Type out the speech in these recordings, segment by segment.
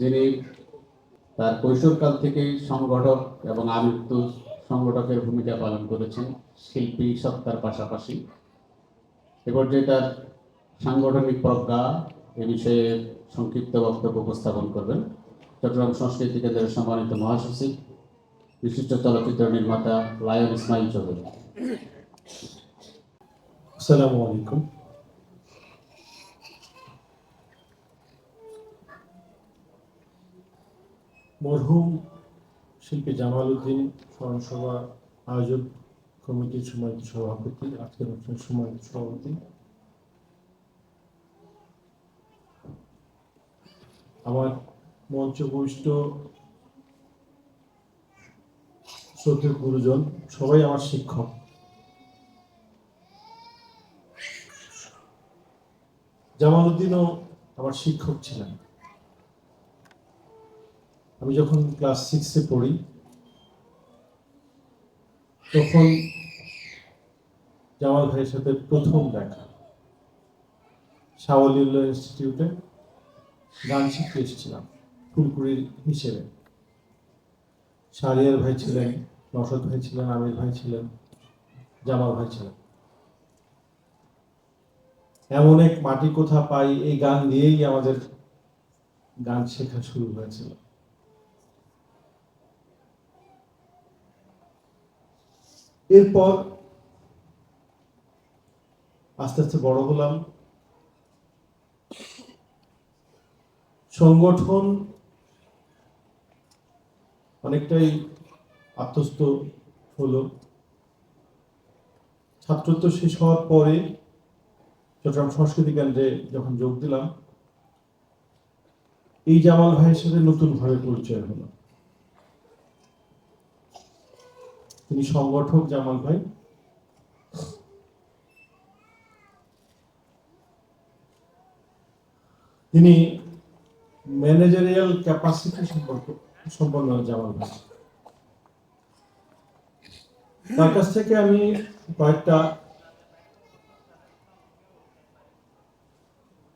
যিনি তার কৈশোরকাল থেকেই সংগঠক এবং আমৃত্যু সংগঠকের ভূমিকা পালন করেছেন, শিল্পী সত্তার পাশাপাশি। এ পর্যায়ে তার সাংগঠনিক প্রজ্ঞা এ বিষয়ে সংক্ষিপ্ত বক্তব্য উপস্থাপন করবেন। চট্টগ্রাম সংস্কৃতি কেন্দ্রের সম্মানিত মহাসচিব, বিশিষ্ট চলচ্চিত্র নির্মাতা লায়ন ইসমাইল চৌধুরী। আসসালামু আলাইকুম। মরহুম শিল্পী জামাল উদ্দিন স্মরণসভা আয়োজক কমিটির সম্মানিত সভাপতি, আজকের অনুষ্ঠানের সম্মানিত সভাপতি। আমার মঞ্চ বৈষ্ঠ শ্রদ্ধেয় গুরুজন, সবাই আমার শিক্ষক। জামালউদ্দিনও আমার শিক্ষক ছিলেন। আমি যখন ক্লাস সিক্সে পড়ি, তখন জামাল ভাইয়ের সাথে প্রথম দেখা। শাওয়ালিউল্লাহ ইনস্টিটিউটে গান শিখতে এসেছিলাম ফুলকুড়ির হিসেবে। শাহরিয়ার ভাই ছিলেন নসদ ভাই ছিলেন, আমির ভাই ছিলেন, জামাল ভাই ছিলেন। এমন এক মাটি কোথা পাই এই গান দিয়েই আমাদের গান শেখা শুরু হয়েছিল। এরপর আস্তে আস্তে বড় হলাম। সংগঠন অনেকটাই আত্মস্থ হলো। ছাত্রত্ব শেষ হওয়ার পরে চট্টগ্রাম সংস্কৃতি কেন্দ্রে যখন যোগ দিলাম, এই জামাল ভাইয়ের সাথে নতুন ভাবে পরিচয় হলো। তিনি সংগঠক জামাল ভাই। তিনি ম্যানেজারিয়াল ক্যাপাসিটি সম্পর্ক সম্পন্ন জামাল ভাই। তার কাছ থেকে আমি কয়েকটা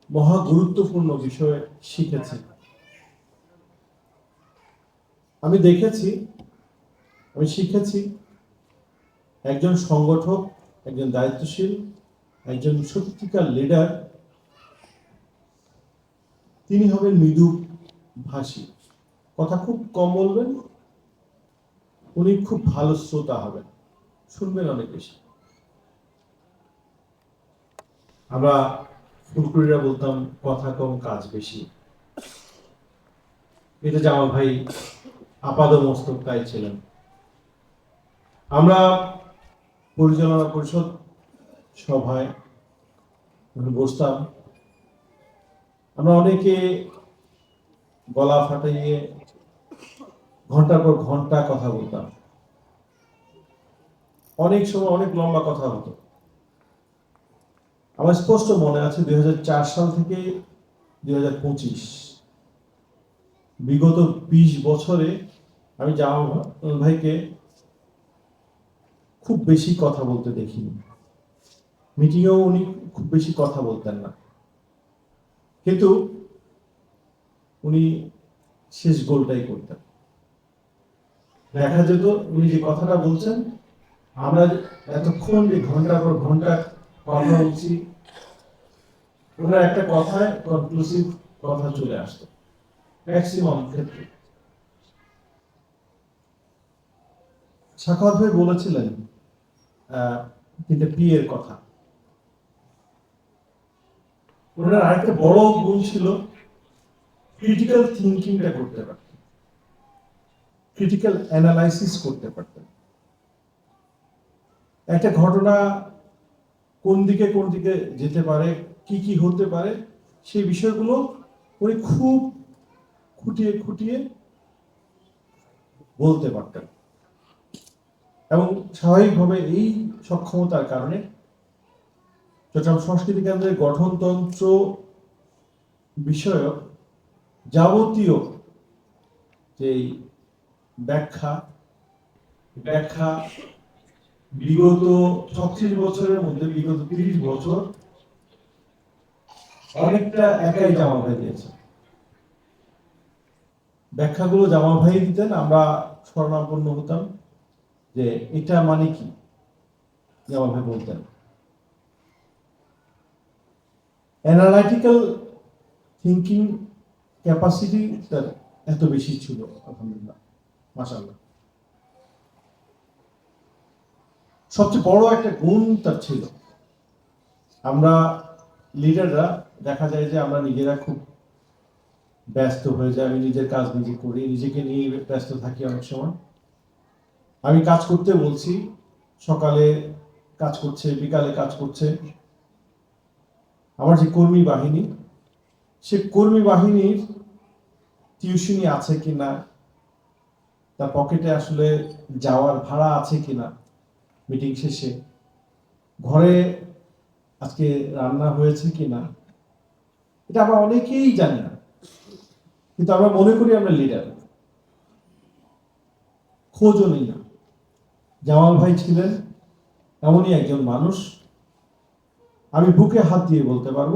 মহা গুরুত্বপূর্ণ বিষয়ে শিখেছি। আমি দেখেছি, আমি শিখেছি একজন সংগঠক, একজন দায়িত্বশীল, একজন সত্যিকার লিডার তিনি হবেন মৃদু ভাষী। কথা খুব কম বলবেন, উনি খুব ভালো শ্রোতা হবেন। শুনবেন অনেক বেশি। আমরা ফুলকুড়িরা বলতাম, কথা কম, কাজ বেশি। এটা জামাল ভাই আপাদ মস্তক তাই ছিলেন। আমরা পরিচালনা পরিষদ সভায় বসতাম। আমরা অনেকে গলা ফাটাইয়ে ঘণ্টার পর ঘণ্টা কথা বলতাম। অনেক সময় অনেক লম্বা কথা হতো। আমার স্পষ্ট মনে আছে দুই হাজার চার সাল থেকে দুই হাজার পঁচিশ। বিগত বিশ বছরে আমি জামা ভাইকে খুব বেশি কথা বলতে দেখিনি। মিটিংয়েও উনি খুব বেশি কথা বলতেন না। কিন্তু উনি শেষ গোলটাই করতেন। দেখা যেত উনি যে কথাটা বলছেন, আমরা এতক্ষণ যে ঘণ্টার পর ঘণ্টা কথা বলছি, ওনার একটা কথায় কনক্লুসিভ কথা চলে আসতো ম্যাক্সিমাম ক্ষেত্রে। সাখাওয়াত ভাই বলেছিলেন পি এর কথা। ওনার আরেকটা বড় গুণ ছিল ক্রিটিক্যাল থিঙ্কিংটা করতে পারতেন। ক্রিটিক্যাল অ্যানালাইসিস করতে পারতেন। একটা ঘটনা কোন দিকে কোন দিকে যেতে পারে, কি কি হতে পারে, সেই বিষয়গুলো উনি খুব খুঁটিয়ে খুঁটিয়ে বলতে পারতেন। এবং স্বাভাবিকভাবে এই সক্ষমতার কারণে চট্টগ্রাম সংস্কৃতি কেন্দ্রের গঠনতন্ত্র বিষয়ক যাবতীয় যেই ব্যাখ্যা ব্যাখ্যা বিগত ছত্রিশ বছরের মধ্যে, বিগত তিরিশ বছর অনেকটা একাই জামা হয়ে দিয়েছে। ব্যাখ্যাগুলো জামা ভাই দিতেন, আমরা স্মরণাপন্ন হতাম। যে এটা মানে কি? ভাই বলতেন। অ্যানালাইটিক্যাল থিঙ্কিং ক্যাপাসিটি তার এত বেশি ছিল, আলহামদুলিল্লাহ, মাশাআল্লাহ। সবচেয়ে বড় একটা গুণ তার ছিল। আমরা লিডাররা দেখা যায় যে আমরা নিজেরা খুব ব্যস্ত হয়ে যায় আমি নিজের কাজ নিজে করি, নিজেকে নিয়ে ব্যস্ত থাকি অনেক সময়। আমি কাজ করতে বলছি, সকালে কাজ করছে, বিকালে কাজ করছে। আমার যে কর্মী বাহিনী, সে কর্মী বাহিনীর টিউশনি আছে কিনা তার পকেটে আসলে যাওয়ার ভাড়া আছে কিনা মিটিং শেষে, ঘরে আজকে রান্না হয়েছে কিনা এটা আমরা অনেকেই জানি না, কিন্তু আমরা মনে করি আমরা লিডার খোঁজও নেই না। জামাল ভাই ছিলেন, এমনই একজন মানুষ। আমি বুকে হাত দিয়ে বলতে পারব,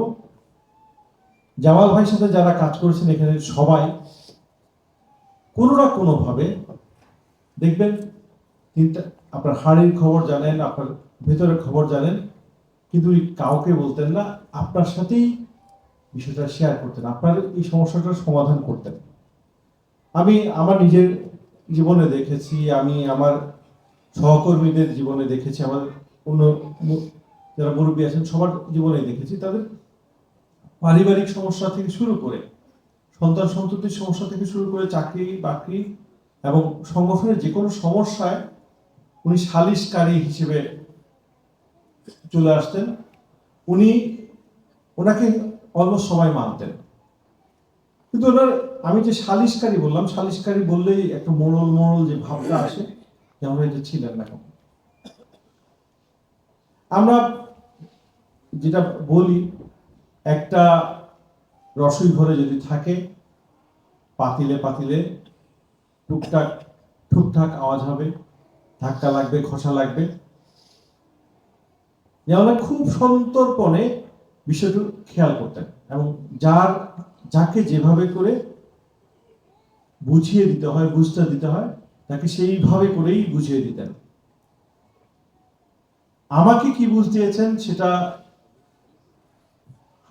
জামাল ভাইয়ের সাথে যারা কাজ করেছেন এখানে সবাই, কোনো না কোনো ভাবে দেখবেন তিনটা, আপনার হাড়ির খবর জানেন, আপনার ভেতরের খবর জানেন, কিন্তু উনি কাউকে বলতেন না, আপনার সাথেই বিষয়টা শেয়ার করতেন, আপনার এই সমস্যাটার সমাধান করতেন। আমি আমার নিজের জীবনে দেখেছি, আমি আমার সহকর্মীদের জীবনে দেখেছি, আমার অন্য যারা মুরব্বী আছেন, সবার জীবনে দেখেছি, তাদের পারিবারিক সমস্যা থেকে শুরু করে, সন্তান সন্ততির সমস্যা থেকে শুরু করে চাকরি, বাকরি এবং সংগঠনের যে কোনো সমস্যায় উনি সালিশকারী হিসেবে চলে আসতেন। উনি ওনাকে অলমোস্ট সবাই মানতেন। কিন্তু ওনার আমি যে সালিশকারী বললাম, সালিশকারী বললেই একটা মোড়ল মোড়ল যে ভাবটা আসে এটা ছিলেন না। আমরা যেটা বলি, একটা রসই ঘরে যদি থাকে, পাতিলে পাতিলে টুকটাক ঠুকঠাক আওয়াজ হবে, ধাক্কা লাগবে খসা লাগবে যেমন খুব সন্তর্পণে বিষয়টি খেয়াল করতেন এবং যার, যাকে যেভাবে করে বুঝিয়ে দিতে হয়, বুঝতে দিতে হয় তাকে সেইভাবে করেই বুঝিয়ে দিতেন। আমাকে কি বুঝ দিয়েছেন সেটা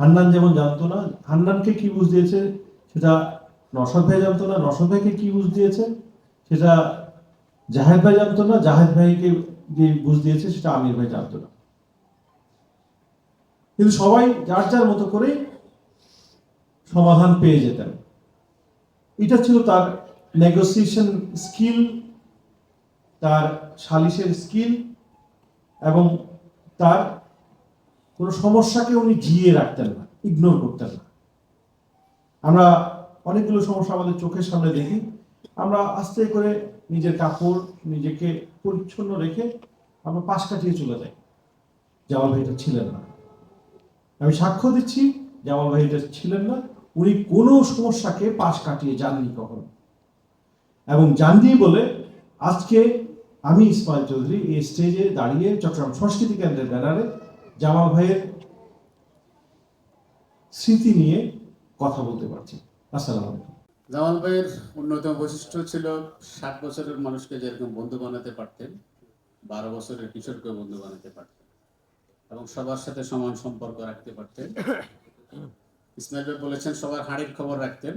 হান্নান যেমন জানতো না, হান্নানকে কি বুঝ দিয়েছে সেটা নসদ ভাই জানতো না নসদ ভাইকে কি বুঝ দিয়েছে সেটা জাহেদ ভাই জানতো না, জাহেদ ভাইকে যে বুঝ দিয়েছে সেটা আমির ভাই জানতো না। কিন্তু সবাই যার যার মতো করে সমাধান পেয়ে যেতেন। এটা ছিল তার নেগোসিয়েশন স্কিল তার সালিশের স্কিল এবং তার কোনো সমস্যাকে উনি জিয়ে রাখতেন না ইগনোর করতেন না। আমরা অনেকগুলো সমস্যা আমাদের চোখের সামনে দেখি। আমরা আস্তে করে নিজের কাপড়, নিজেকে পরিচ্ছন্ন রেখে আমরা পাশ কাটিয়ে চলে যাই। জামাল ভাই এটা ছিলেন না। আমি সাক্ষ্য দিচ্ছি, জামাল ভাই এটা ছিলেন না। উনি কোনো সমস্যাকে পাশ কাটিয়ে যাননি কখনো। এবং জাননি বলে, আজকে আমি ইসমাইল চৌধুরী এই স্টেজে দাঁড়িয়ে চট্টগ্রাম সংস্কৃতি কেন্দ্রের ব্যানারে জামাল ভাইয়ের স্মৃতি নিয়ে কথা বলতে পারছি। আসসালামু জামাল ভাইয়ের অন্যতম বৈশিষ্ট্য ছিল ষাট বছরের মানুষকে যেরকম বন্ধু বানাতে পারতেন, বারো বছরের কিশোরকে বন্ধু বানাতে পারতেন এবং সবার সাথে সমান সম্পর্ক রাখতে পারতেন। ইসমাইল ভাই বলেছেন, সবার হাড়ির খবর রাখতেন।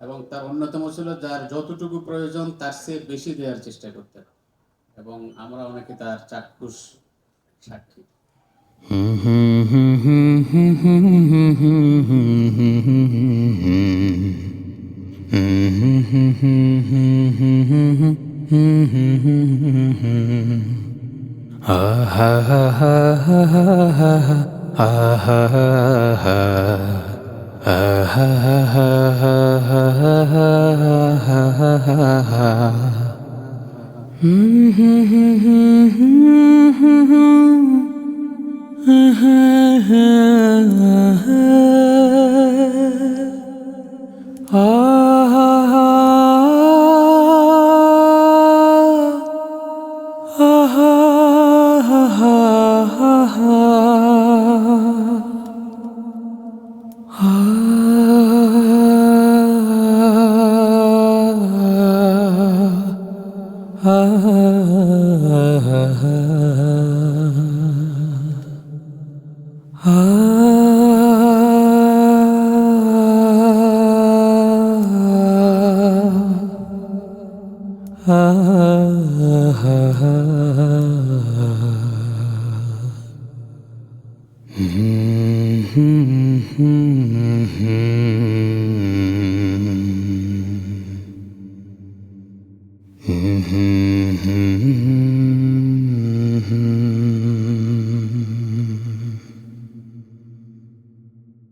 এবং তার অন্যতম ছিল যার যতটুকু প্রয়োজন তার চেয়ে বেশি দেওয়ার চেষ্টা করতেন। এবং আমরা অনেকে তার চাক্ষুষ সাক্ষী। আহা হা হা হা Mm-hmm. Ah